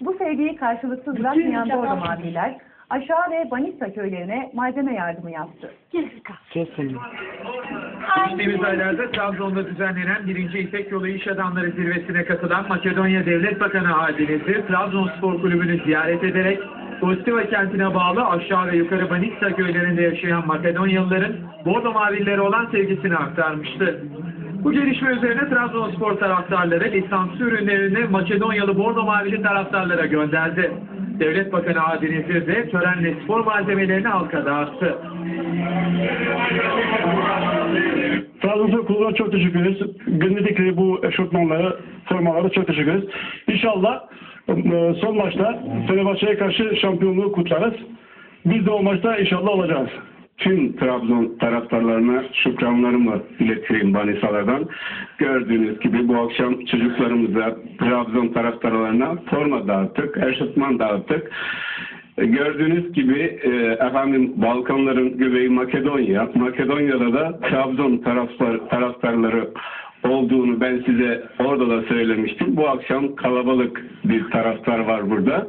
Bu sevgiyi karşılıksız bırakmayan Bordo Mavililer aşağı ve Banissa köylerine malzeme yardımı yaptı. Geçtiğimiz aylarda Trabzon'da düzenlenen 1. İpek Yolu İş Adamları Zirvesi'ne katılan Makedonya Devlet Bakanı Hadinesi Trabzonspor Kulübü'nü ziyaret ederek Kostiva kentine bağlı aşağı ve yukarı Banitsa köylerinde yaşayan Makedonyalıların Bordo Mavilleri olan sevgisini aktarmıştı. Bu gelişme üzerine Trabzonspor taraftarları lisanslı ürünlerini Makedonyalı Bordo Mavili taraftarlara gönderdi. Devlet Bakanı Adil Nezir de törenle spor malzemelerini halka dağıttı. Trabzonspor Kulübü'ne çok teşekkür ederiz. Gönderdikleri bu eşofmanlara, formalara çok teşekkür ederiz. İnşallah e, son maçta Fenerbahçe'ye karşı şampiyonluğu kutlarız. Biz de o maçta inşallah olacağız. Tüm Trabzon taraftarlarına şükranlarımı iletirim Banisalardan. Gördüğünüz gibi bu akşam çocuklarımıza, Trabzon taraftarlarına forma dağıttık, eşitman dağıttık. E, Gördüğünüz gibi e, efendim Balkanların göbeği Makedonya, Makedonya'da da Trabzon taraftar, taraftarları olduğunu ben size orada da söylemiştim. Bu akşam kalabalık bir taraftar var burada.